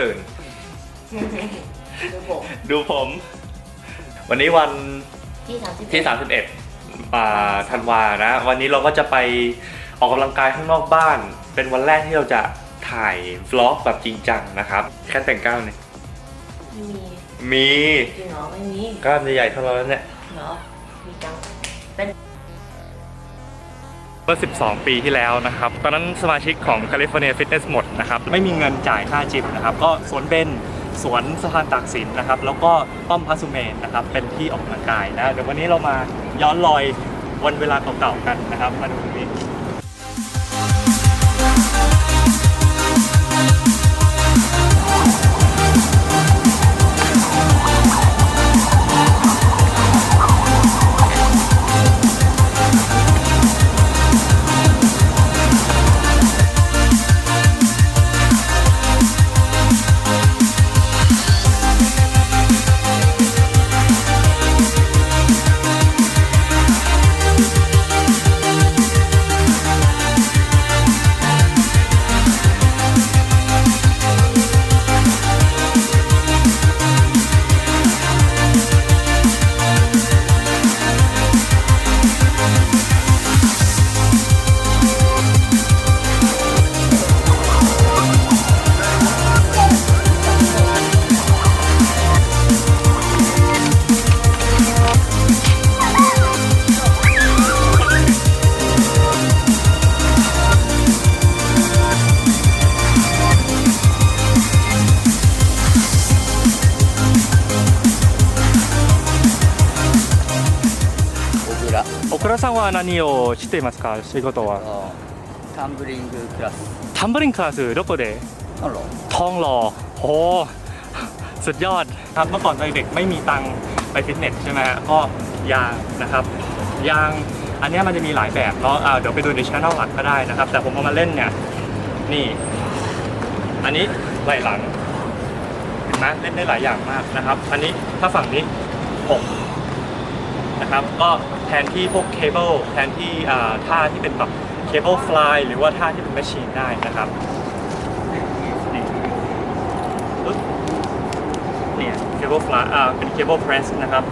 ตื่น ดูผมดูผม วันนี้วันที่สามสิบที่ 31อ่าธันวานะ วันนี้เราก็จะไปออกกำลังกายข้างนอกบ้าน เป็นวันแรกที่เราจะถ่ายวล็อกแบบจริงจังนะครับ แค่แต่งกล้ามเนี่ยไม่มีมีจริงเหรอไม่มีกล้ามใหญ่ๆเท่าเราแล้วเนี่ยเหรอมีจังเเมื่อ 12 ปีที่แล้วนะครับ ตอนนั้นสมาชิกของ California Fitness หมดนะครับ ไม่มีเงินจ่ายค่าจิมนะครับ ก็สวนเบนสวนสะพานตากสินนะครับ แล้วก็ป้อมพาสุเมนนะครับ เป็นที่ออกกำลังกายนะ เดี๋ยววันนี้เรามาย้อนรอยวันเวลาเก่าๆกันนะครับ มาดูตรงนี้ 倉小倉さんは何をしていますか仕事はあタンブリングクラスタンブリングクラスどこでなんだろう ทองหล่อโอ้สุดยอดครับเมื่อก่อนตอนเด็กไม่มีตังค์ไปฟิตเนสใช่ไหมฮะก็ยางนะครับ ยางอันเนี้ยมันจะมีหลายแบบเนาะอ่าเดี๋ยวไปดูในช่องหลักก็ได้นะครับ แต่ผมเอามาเล่นเนี่ย นี่ อันนี้ไหล่หลัง เห็นไหมเล่นได้หลายอย่างมากนะครับ อันนี้ถ้าฝั่งนี้อกนะครับ ก็ แทนที่พวกเคเบิลแทนที่ท่าที่เป็นแบบเคเบิลฟลายหรือว่าท่าที่เป็นแมชชีนได้นะครับเนี่ยเคเบิลฟลาอ่าเป็นเคเบิลเพรสนะครับ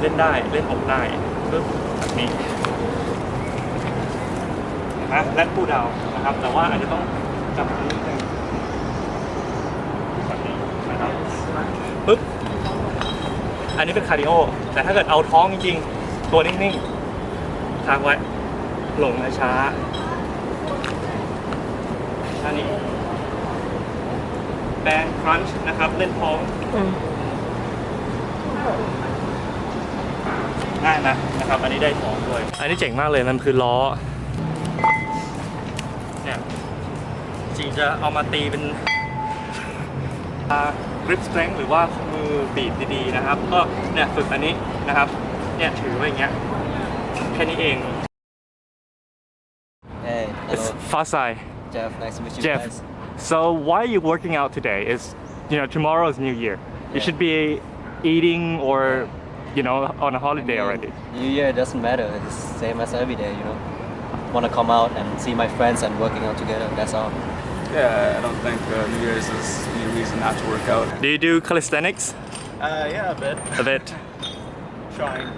เล่นได้เล่นออกได้ปึ๊บแบบนี้นะและผู้ดาวนะครับ แต่ว่าอาจจะต้องจับนี้นึงแบบนี้นะครับปึ๊บอันนี้เป็นคาร์ดิโอ แต่ถ้าเกิดเอาท้องจริงๆ ตัวนิ่งๆทางไว้ หลงช้าๆท่านี้แบนครันช์นะครับ เล่นท้องอืมง่ายนะนะครับ อันนี้ได้ท้องด้วย อันนี้เจ๋งมากเลยมันคือล้อ เนี่ยจริงจะเอามาตีเป็นกริปสเตร n หรือว่ามือบีบดีๆนะครับ ก็เนี่ยฝึกอันนี้นะครับ เนี่ยถือไว้อย่างเงี้ยแค่นี้เอง Hey It's hello Fasai Jeff nice to meet you Jeff guys so why are you working out today is you know tomorrow is New Year you Yeah. should be eating or you know on a holiday already New Year doesn't matter it's same as every day you know want to come out and see my friends and working out together that's all Yeah, I don't think uh, New Year's is any reason not to work out. do you do calisthenics Uh, yeah, a bit. a bit Trying.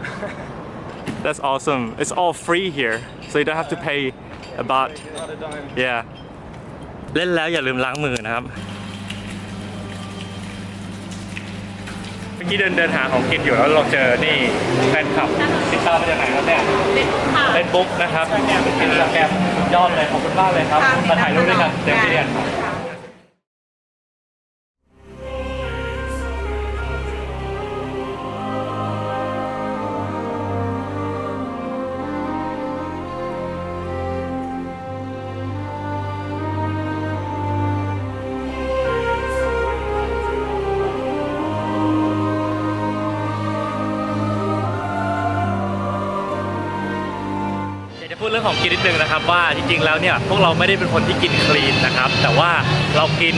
That's awesome. It's all free here, so you don't have to pay a baht. Not a dime. Yeah. เล่นแล้วอย่าลืมล้างมือนะครับ เมื่อกี้เดินเดินหาของกินอยู่แล้วเราเจอนี่แฟนคลับติดตามมาจากไหนครับเนี่ยเป็นลูกค้า เฟซบุ๊กนะครับอินสตาแกรมสุดยอดเลยขอบคุณมากเลยครับ มาถ่ายรูปด้วยกันเต็มที่กันอย พูดเรื่องของกินนิดนึงนะครับ ว่าจริงๆแล้วเนี่ยพวกเราไม่ได้เป็นคนที่กินคลีนนะครับ แต่ว่าเรากิน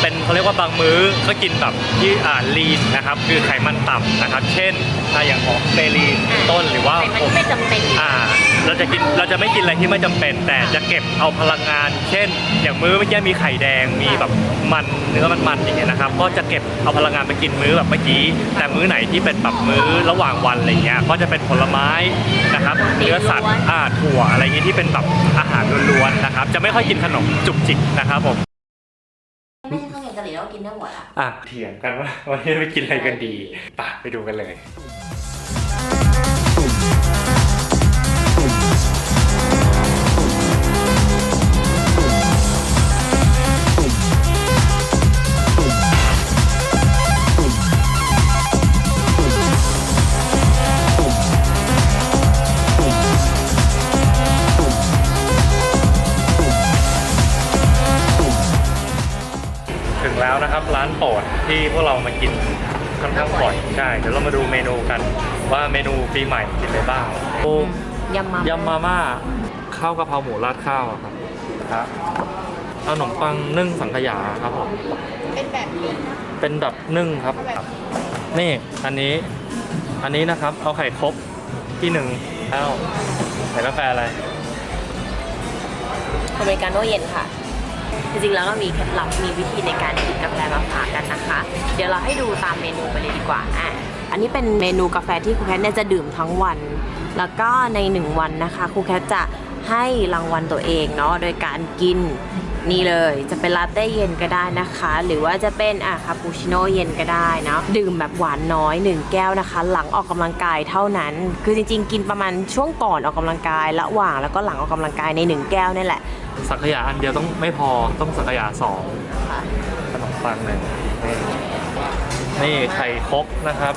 เป็นเขาเรียกว่าบางมื้อก็กินแบบที่อ่าลีนนะครับคือไขมันต่ำนะครับ เช่นอ่าอย่างของเซรีนเป็นต้นหรือว่าไขมันที่ไม่จำเป็น อ่า เราจะกินเราจะไม่กินอะไรที่ไม่จำเป็น แต่จะเก็บเอาพลังงาน เช่น อย่างมื้อเมื่อกี้มีไข่แดงมีแบบมันเนื้อมันๆอย่างเงี้ยนะครับก็จะเก็บเอาพลังงานไปกินมื้อแบบเมื่อกี้ แต่มื้อไหนที่เป็นแบบมื้อระหว่างวันอะไรเงี้ยก็จะเป็นผลไม้นะครับเนื้อสัตว์อ่าถั่วอะไรเงี้ยที่เป็นแบบอาหารล้วนๆนะครับจะไม่ค่อยกินขนมจุกจิกนะครับผมไม่ใช่ข้าวแกงกะหรี่แล้วกินได้หมดอะอะเถียงกันว่าวันนี้ไปกินอะไรกันดีไป่ะไปดูกันเลย นะครับร้านโปรดที่พวกเรามากินค่อนข้างบ่อยใช่เดี๋ยวเรามาดูเมนูกัน ว่าเมนูปีใหม่กินอะไรบ้างโอ้ยำมายำมาม่าข้าวกะเพราหมูราดข้าวอะครับครับเอาขนมปังนึ่งสังขยาครับผมเป็นแบบนี้เป็นแบบนึ่งครับ นี่อันนี้อันนี้นะครับเอาไข่ครบที่หนึ่งแล้วใส่กาแฟอะไรอเมริกาโน่เย็นค่ะ จริงๆแล้วเรามีเคล็ดลับมีวิธีในการ เดี๋ยวเราให้ดูตามเมนูไปเลยดีกว่าอะอันนี้เป็นเมนูกาแฟที่ครูแคทเนี่ยจะดื่มทั้งวัน แล้วก็ในหนึ่งวันนะคะครูแคทจะให้รางวัลตัวเองเนาะโดยการกินนี่เลยจะเป็นลาเต้เย็นก็ได้นะคะ หรือว่าจะเป็นอะคาปูชิโน่เย็นก็ได้เนาะดื่มแบบหวานน้อยหนึ่งแก้วนะคะ หลังออกกำลังกายเท่านั้น คือจริงๆ กินประมาณช่วงก่อนออกกำลังกายระหว่างแล้วก็หลังออกกำลังกายในหนึ่งแก้วนี่แหละ สังขยาอันเดียวต้องไม่พอต้องสังขยาสองค่ะขนมปังหนึ่ง นี่นี่ไข่ครกนะครับ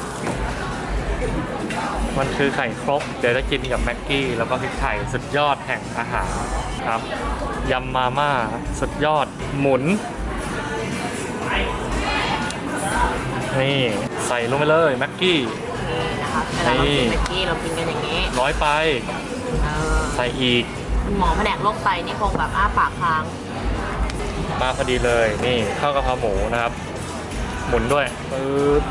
มันคือไข่ครก เดี๋ยวจะกินกับแม็กกี้ แล้วก็พริกไทยสุดยอดแห่งอาหารครับยำมาม่าสุดยอดหมุน นี่ใส่ลงไปเลยแม็กกี้นะคะเวลาเรากินเบกกี้เรากินกันอย่างนี้ร้อยไปเออใส่อีกคุณหมอแผนกโรคไตนี่คงแบบอ้าปากค้างมาพอดีเลยนี่ข้าวกะเพราหมูนะครับ หมุนด้วยปึ๊บ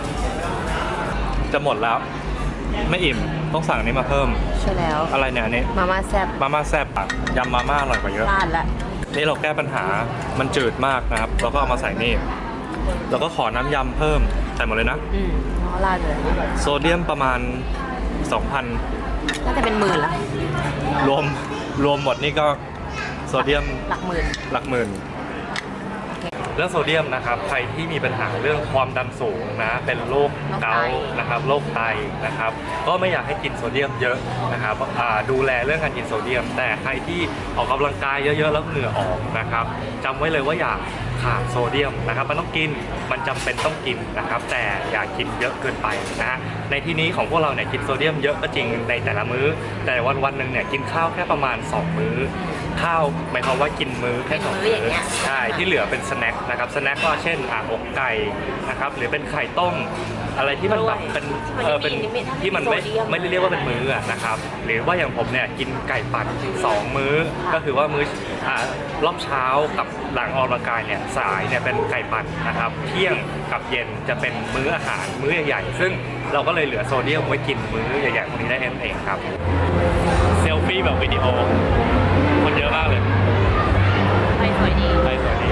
จะหมดแล้ว ไม่อิ่มต้องสั่งอันนี้มาเพิ่ม ใช่แล้ว อะไรเนี่ยอันนี้มาม่าแซ่บมาม่าแซ่บอะยำมาม่าอร่อยกว่าเยอะ พลาดละ นี่เราแก้ปัญหามันจืดมากนะครับ เราก็เอามาใส่นี่แล้วก็ขอน้ำยำเพิ่มใส่หมดเลยนะ อืมเพราะลาดเลยโซเดียมประมาณ 2,000 น่าจะเป็นหมื่นละรวมรวมหมดนี่ก็โซเดียมหลักหมื่น หลักหมื่น เรื่องโซเดียมนะครับ ใครที่มีปัญหาเรื่องความดันสูงนะ เป็นโรคเกาต์นะครับ โรคไตนะครับ ก็ไม่อยากให้กินโซเดียมเยอะนะครับดูแลเรื่องการกินโซเดียม แต่ใครที่ออกกำลังกายเยอะๆ แล้วเหงื่อออกนะครับจำไว้เลยว่าอย่าขาดโซเดียมนะครับ มันต้องกิน มันจำเป็นต้องกินนะครับ แต่อย่ากินเยอะเกินไปนะฮะ ในที่นี้ของพวกเราเนี่ยกินโซเดียมเยอะก็จริงในแต่ละมื้อ แต่วันวันๆหนึ่งเนี่ยกินข้าวแค่ประมาณ 2 มื้อ ข้าวหมายความว่ากินมื้อแค่สองมื้ออย่างเงี้ยใช่ที่เหลือเป็นสแน็คนะครับสแน็คก็เช่นอ่าอกไก่นะครับหรือเป็นไข่ต้ม อะไรที่มันแบบเป็นเออเป็นที่มันไม่ไม่ได้เรียกว่าเป็นมื้ออะนะครับหรือว่าอย่างผมเนี่ยกินไก่ปั่นสองมื้อ ก็คือว่ามื้ออ่ารอบเช้ากับหลังออกกำลังกายเนี่ยสายเนี่ยเป็นไก่ปั่นนะครับเที่ยงกับเย็นจะเป็นมื้ออาหารมื้อใหญ่ๆซึ่งเราก็เลยเหลือโซเดียมไว้กินมื้อใหญ่ๆพวกนี้ได้นั่นเองครับเซล ฟี่แบบวิดีโอ คนเยอะมากเลยไม่สวยดีไปสวัสดี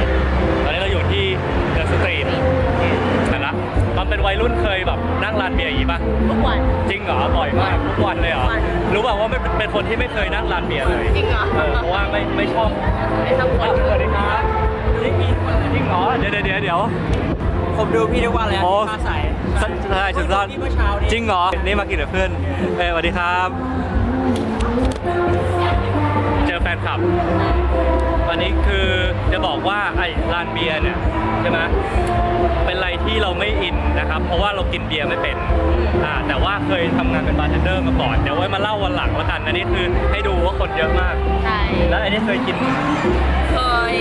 ตอนนี้เราอยู่ที่เดอะสตรีทแต่ละตอนเป็นวัยรุ่นเคยแบบนั่งร้านเบียร์อย่างนี้ป่ะทุกวัน จริงเหรอบ่อยมากทุกวันเลยเหรอทุกวัน รู้เปล่าว่าไม่เป็นคนที่ไม่เคยนั่งร้านเบียร์เลยจริงเหรอเออเพราะว่าไม่ไม่ชอบ ไม่ทำคนสวัสดีครับจริงจริงเหรอ เดี๋ยวเดี๋ยวเดี๋ยวเดี๋ยว ผมดูพี่ทุกวันเลยโอ้ที่มาใส่ใช่สุดยอดพี่เมื่อเช้านี้จริงเหรอ นี่มากินกับเพื่อน เอ้ยสวัสดีครับเจอแฟ นคลับ อันนี้คือจะบอกว่าไอ้ร้านเบียร์เนี่ยใช่ไหมเป็นอะไรที่เราไม่อินนะครับ เพราะว่าเรากินเบียร์ไม่เป็นอ่าแต่ว่าเคยทำงานเป็นบาร์เทนเดอร์มาก่อนเดี๋ยวไว้มาเล่าวันหลังแล้วกันอันนี้คือให้ดูว่าคนเยอะมาก ใช่แล้วอันนี้เคยกินเคย